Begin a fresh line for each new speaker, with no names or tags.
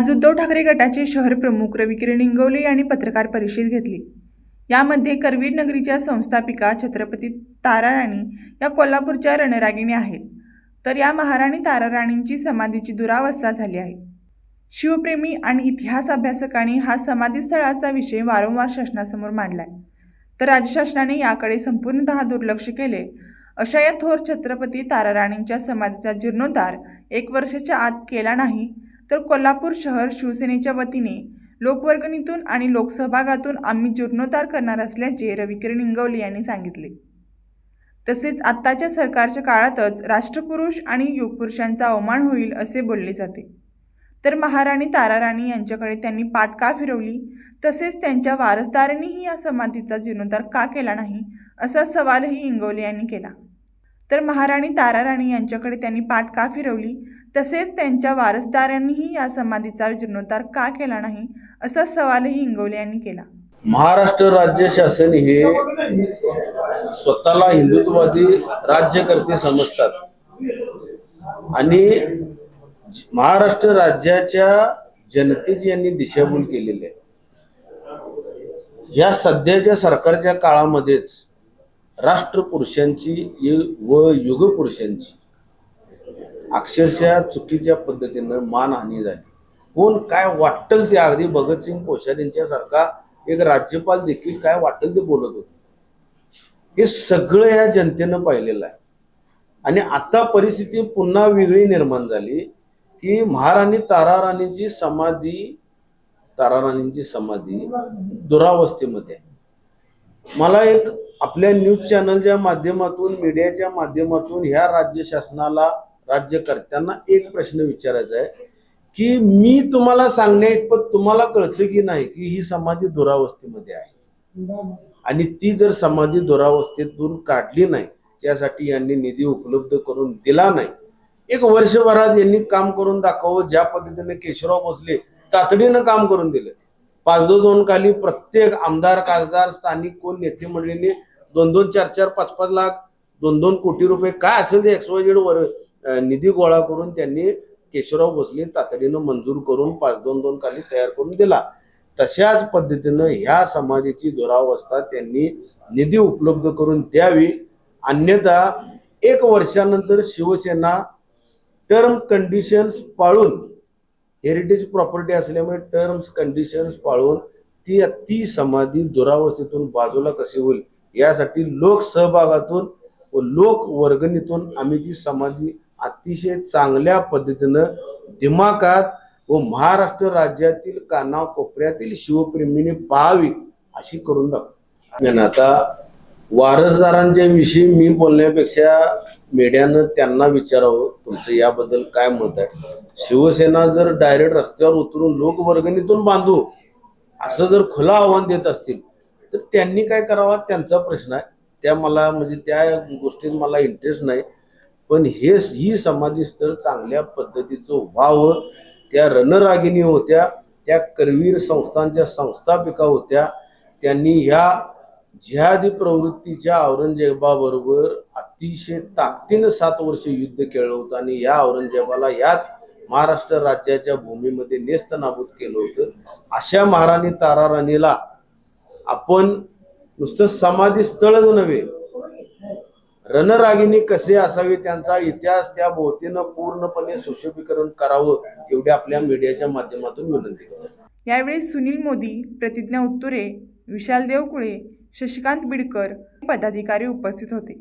आज उद्धव ठाकरे गटाचे शहर प्रमुख रविकिरण इंगवले यांनी पत्रकार परिषद घेतली. यामध्ये करवीर नगरीच्या संस्थापिका छत्रपती ताराराणी या कोल्हापूरच्या रणरागिणी आहेत. तर या महाराणी ताराराणींची समाधीची दुरावस्था झाली आहे. शिवप्रेमी आणि इतिहास अभ्यासकांनी हा समाधीस्थळाचा विषय वारंवार शासनासमोर मांडलाय. तर राज्य शासनाने याकडे संपूर्णतः दुर्लक्ष केले. अशा या थोर छत्रपती ताराराणींच्या समाधीचा जीर्णोद्धार एक वर्षाच्या आत केला नाही तर कोल्हापूर शहर शिवसेनेच्या वतीने लोकवर्गणीतून आणि लोकसहभागातून आम्ही जीर्णोद्धार करणार असल्याचे रविकिरण इंगवले यांनी सांगितले. तसेच आत्ताच्या सरकारच्या काळातच राष्ट्रपुरुष आणि युगपुरुषांचा अवमान होईल असे बोलले जाते. तर महाराणी ताराराणी यांच्याकडे त्यांनी पाठ का फिरवली? तसेच त्यांच्या वारसदारांनीही या समाधीचा जीर्णोद्धार का केला नाही? असा सवालही इंगवले यांनी केला. तर महाराणी ताराराणी यांच्याकडे त्यांनी पाठ का फिरवली? तसेच त्यांच्या वारसदारांनीही या समाधीचा जीर्णोद्धार का केला नाही असा सवालही इंगवले यांनी केला.
महाराष्ट्र राज्य शासन हे स्वतःला हिंदुत्ववादी राज्यकर्ते समजतात. आणि महाराष्ट्र राज्याच्या जनतेची यांनी दिशाभूल केलेली आहे. या सध्याच्या सरकारच्या काळामध्येच राष्ट्रपुरुषांची यु- व युगपुरुषांची अक्षरशः चुकीच्या पद्धतीनं मानहानी झाली. कोण काय वाटल ते अगदी भगतसिंग कोश्यारींच्या सारखा एक राज्यपाल देखील काय वाटल ते बोलत होते. हे सगळं ह्या जनतेनं पाहिलेलं आहे. आणि आता परिस्थिती पुन्हा वेगळी निर्माण झाली की महाराणी ताराराणीची समाधी ताराराणींची समाधी दुरावस्थेमध्ये आहे. मला एक आपल्या न्यूज चॅनलच्या माध्यमातून मीडियाच्या माध्यमातून ह्या राज्य शासनाला राज्यकर्त्यांना एक प्रश्न विचारायचा आहे की मी तुम्हाला सांगण्या इतपत तुम्हाला कळतं की नाही की ही समाधी दुरावस्थेमध्ये आहे? आणि ती जर समाधी दुरावस्थेतून काढली नाही त्यासाठी यांनी निधी उपलब्ध करून दिला नाही. एक वर्षभरात यांनी काम करून दाखवावं ज्या पद्धतीने केशवराव भोसले तातडीनं काम करून दिलं. पाच दो दोन खाली प्रत्येक आमदार खासदार स्थानिक कोण नेते मंडळीने दोन दोन चार चार पाच पाच लाख दोन दोन कोटी रुपये काय असेल ते एक्सवायझेड वर निधी गोळा करून त्यांनी केशवराव भोसले तातडीनं मंजूर करून पाच दोन दोन खाली तयार करून दिला. तशाच पद्धतीनं ह्या समाधीची दुरावस्था त्यांनी निधी उपलब्ध करून द्यावी. अन्यथा एक वर्षानंतर शिवसेना टर्म कंडिशन्स पाळून हेरिटेज प्रॉपर्टी असल्यामुळे टर्म्स कंडिशन्स पाळून ती ती समाधी दुरावस्थेतून बाजूला कशी होईल यासाठी लोक सहभागातून व लोक वर्गणीतून आम्ही ती समाधी अतिशय चांगल्या पद्धतीनं दिमाकात व महाराष्ट्र राज्यातील कानाकोपऱ्यातील शिवप्रेमीने पाहावी अशी करून दाखव आता वारसदारांच्या विषयी मी बोलण्यापेक्षा मीडियानं त्यांना विचारावं तुमचं याबद्दल काय मत आहे? शिवसेना जर डायरेक्ट रस्त्यावर उतरून लोकवर्गणीतून बांधू असं जर खुलं आव्हान देत असतील तर त्यांनी काय करावा? त्यांचा प्रश्न आहे. त्या मला म्हणजे त्या गोष्टीत मला इंटरेस्ट नाही. पण हे ही समाधी स्थळ चांगल्या पद्धतीचं व्हावं. त्या रणरागिणी होत्या त्या करवीर संस्थांच्या संस्थापिका होत्या. त्यांनी ह्या जिहादी प्रवृत्तीच्या औरंगजेबाबरोबर अतिशय ताकदीनं सात वर्ष युद्ध केलं होतं आणि या औरंगजेबाला याच महाराष्ट्र राज्याच्या भूमीमध्ये नेस्त नाबूद केलं होतं. अशा महाराणी ताराराणीला आपण नुसतं समाधी स्थळच नव्हे. रणरागिनी कसे असावे त्यांचा इतिहास त्या भोवतीनं पूर्णपणे सुशोभीकरण करावं एवढी आपल्या मीडियाच्या माध्यमातून विनंती करतो.
यावेळी सुनील मोदी प्रतिज्ञा उत्तुरे विशाल देवकुळे शशिकांत बिडकर पदाधिकारी उपस्थित होते.